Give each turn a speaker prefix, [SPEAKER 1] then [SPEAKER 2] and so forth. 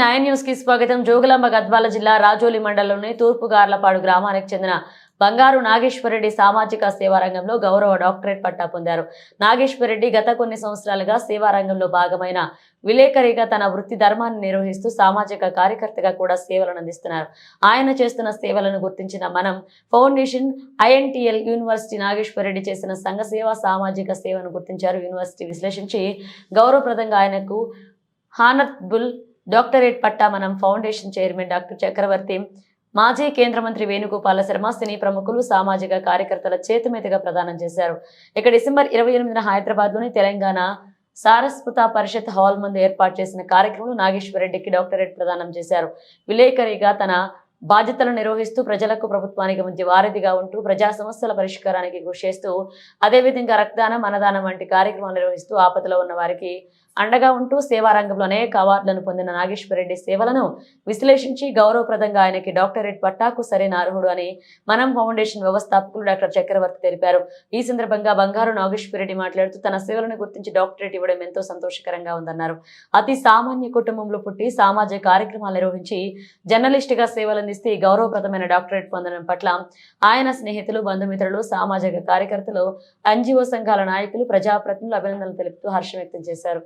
[SPEAKER 1] Nine న్యూస్కి స్వాగతం. జోగులాంబ గద్వాల జిల్లా రాజోలి మండలంలోని తూర్పు గార్లపాడు గ్రామానికి చెందిన బంగారు నాగేశ్వరరెడ్డి సామాజిక సేవా రంగంలో గౌరవ డాక్టరేట్ పట్టా పొందారు. నాగేశ్వరరెడ్డి గత కొన్ని సంవత్సరాలుగా సేవా రంగంలో భాగమైన విలేకరిగా తన వృత్తి ధర్మాన్ని నిర్వహిస్తూ సామాజిక కార్యకర్తగా కూడా సేవలను అందిస్తున్నారు. ఆయన చేస్తున్న సేవలను గుర్తించిన మనం ఫౌండేషన్ ఐఎన్టీఎల్ యూనివర్సిటీ నాగేశ్వరరెడ్డి చేసిన సంఘ సేవ సామాజిక సేవను గుర్తించారు. యూనివర్సిటీ విశ్లేషించి గౌరవప్రదంగా ఆయనకు హానర్బుల్ డాక్టరేట్ పట్టా మనం ఫౌండేషన్ చైర్మన్ డాక్టర్ చక్రవర్తి మాజీ కేంద్ర మంత్రి వేణుగోపాల శర్మ సినీ ప్రముఖులు సామాజిక కార్యకర్తల చేతుమీదుగా ప్రదానం చేశారు. ఇక డిసెంబర్ ఇరవై ఎనిమిదిన హైదరాబాద్లోని తెలంగాణ సారస్వత పరిషత్ హాల్ ముందు ఏర్పాటు చేసిన కార్యక్రమంలో నాగేశ్వరరెడ్డికి డాక్టరేట్ ప్రదానం చేశారు. విలేకరిగా తన బాధ్యతలు నిర్వహిస్తూ ప్రజలకు ప్రభుత్వానికి మధ్య వారధిగా ఉంటూ ప్రజా సమస్యల పరిష్కారానికి కృషి చేస్తూ అదేవిధంగా రక్తదానం అన్నదానం వంటి కార్యక్రమాలు నిర్వహిస్తూ ఆపదలో ఉన్న వారికి అండగా ఉంటూ సేవా రంగంలో అనేక అవార్డులను పొందిన నాగేశ్వరరెడ్డి సేవలను విశ్లేషించి గౌరవప్రదంగా ఆయనకి డాక్టరేట్ పట్టాకు సరైన అర్హుడు అని మనం ఫౌండేషన్ వ్యవస్థాపకులు డాక్టర్ చక్రవర్తి తెలిపారు. ఈ సందర్భంగా బంగారు నాగేశ్వరరెడ్డి మాట్లాడుతూ తన సేవలను గుర్తించి డాక్టరేట్ ఇవ్వడం ఎంతో సంతోషకరంగా ఉందన్నారు. అతి సామాన్య కుటుంబంలో పుట్టి సామాజిక కార్యక్రమాలు నిర్వహించి జర్నలిస్ట్గా సేవలు అందిస్తే గౌరవప్రదమైన డాక్టరేట్ పొందడం పట్ల ఆయన స్నేహితులు బంధుమిత్రులు సామాజిక కార్యకర్తలు ఎన్జిఓ సంఘాల నాయకులు ప్రజాప్రతినిధులు అభినందనలు తెలుపుతూ హర్షం వ్యక్తం చేశారు.